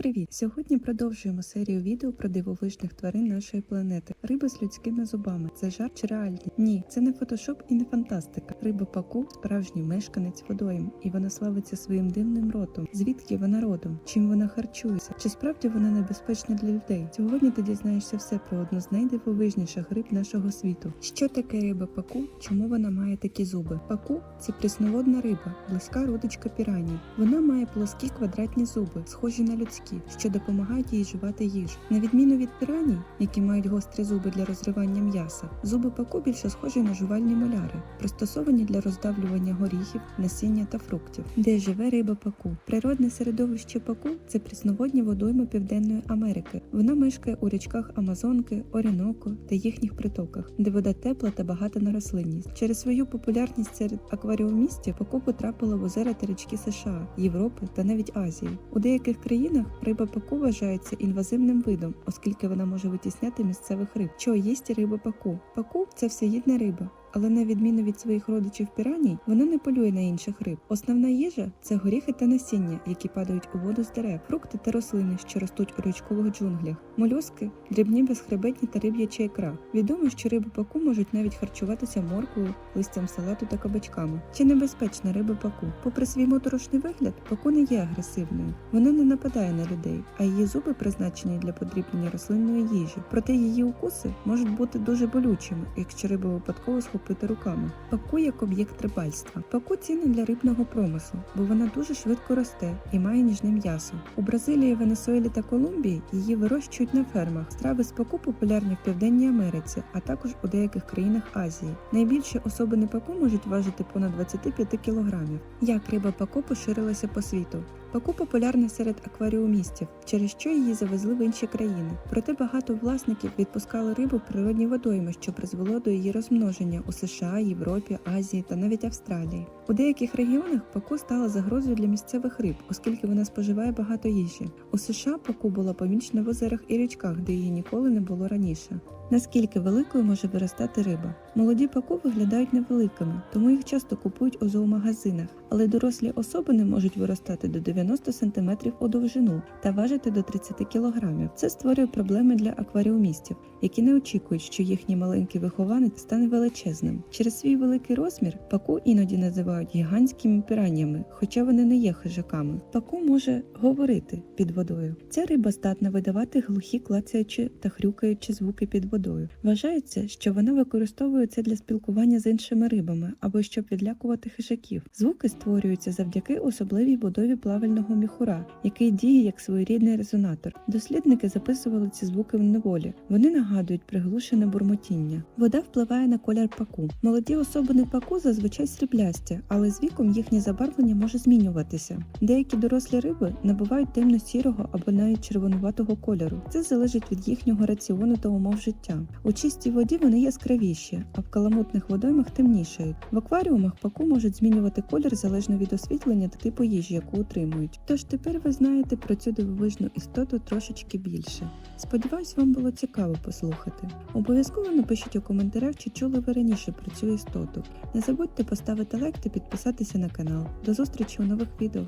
привіт! Сьогодні продовжуємо серію відео про дивовижних тварин нашої планети. Риби з людськими зубами. Це жарт чи реальність? Ні, це не фотошоп і не фантастика. Риба паку справжній мешканець водойм, і вона славиться своїм дивним ротом. Звідки вона родом? Чим вона харчується? Чи справді вона небезпечна для людей? Сьогодні ти дізнаєшся все про одну з найдивовижніших риб нашого світу. Що таке риба паку? Чому вона має такі зуби? Паку це прісноводна риба, близька родичка піраній. Вона має плоскі квадратні зуби, схожі на людські, що допомагають їй жувати їжу. На відміну від піраній, які мають гострі зуби для розривання м'яса, зуби паку більше схожі на жувальні моляри, пристосовані для роздавлювання горіхів, насіння та фруктів. Де живе риба паку? Природне середовище паку це прісноводні водойми Південної Америки. Вона мешкає у річках Амазонки, Оріноко та їхніх притоках, де вода тепла та багата на рослинність. Через свою популярність серед акваріумістів паку потрапила в озера та річки США, Європи та навіть Азії. У деяких країнах риба паку вважається інвазивним видом, оскільки вона може витісняти місцевих риб. Що їсть риба паку? Паку це всеїдна риба. Але на відміну від своїх родичів піраній, вона не полює на інших риб. Основна їжа це горіхи та насіння, які падають у воду з дерев, фрукти та рослини, що ростуть у річкових джунглях, молюски, дрібні безхребетні та риб'яча ікра. Відомо, що риби паку можуть навіть харчуватися морквою, листям салату та кабачками. Чи небезпечна риба паку? Попри свій моторошний вигляд, паку не є агресивною. Вона не нападає на людей, а її зуби призначені для подрібнення рослинної їжі. Проте її укуси можуть бути дуже болючими, якщо риба випадково схопити руками. Паку як об'єкт рибальства. Паку цінна для рибного промислу, бо вона дуже швидко росте і має ніжне м'ясо. У Бразилії, Венесуелі та Колумбії її вирощують на фермах. Страви з паку популярні в Південній Америці, а також у деяких країнах Азії. Найбільші особини паку можуть важити понад 25 кілограмів. Як риба паку поширилася по світу? Паку популярна серед акваріумістів, через що її завезли в інші країни. Проте багато власників відпускали рибу природні водойми, що призвело до її розмноження у США, Європі, Азії та навіть Австралії. У деяких регіонах паку стала загрозою для місцевих риб, оскільки вона споживає багато їжі. У США паку була помічена в озерах і річках, де її ніколи не було раніше. Наскільки великою може виростати риба? Молоді паку виглядають невеликими, тому їх часто купують у зоомагазинах, але дорослі особини можуть виростати до 90 см у довжину та важити до 30 кг. Це створює проблеми для акваріумістів, які не очікують, що їхній маленький вихованець стане величезним. Через свій великий розмір паку іноді називають гігантськими піраннями, хоча вони не є хижаками. Паку може говорити під водою. Ця риба здатна видавати глухі клацаючі та хрюкаючі звуки під водою. Вважається, що вона використовує це для спілкування з іншими рибами або щоб відлякувати хижаків. Звуки створюються завдяки особливій будові плавального міхура, який діє як своєрідний резонатор. Дослідники записували ці звуки в неволі. Вони нагадують приглушене бурмотіння. Вода впливає на колір паку. Молоді особини паку зазвичай сріблясті, але з віком їхнє забарвлення може змінюватися. Деякі дорослі риби набувають темно-сірого або навіть червонуватого кольору. Це залежить від їхнього раціону та умов життя. У чистій воді вони яскравіші, а в каламутних водоймах темнішають. В акваріумах паку можуть змінювати колір залежно від освітлення та типу їжі, яку отримують. Тож тепер ви знаєте про цю дивовижну істоту трошечки більше. Сподіваюсь, вам було цікаво послухати. Обов'язково напишіть у коментарях, чи чули ви раніше про цю істоту. Не забудьте поставити лайк та підписатися на канал. До зустрічі у нових відео.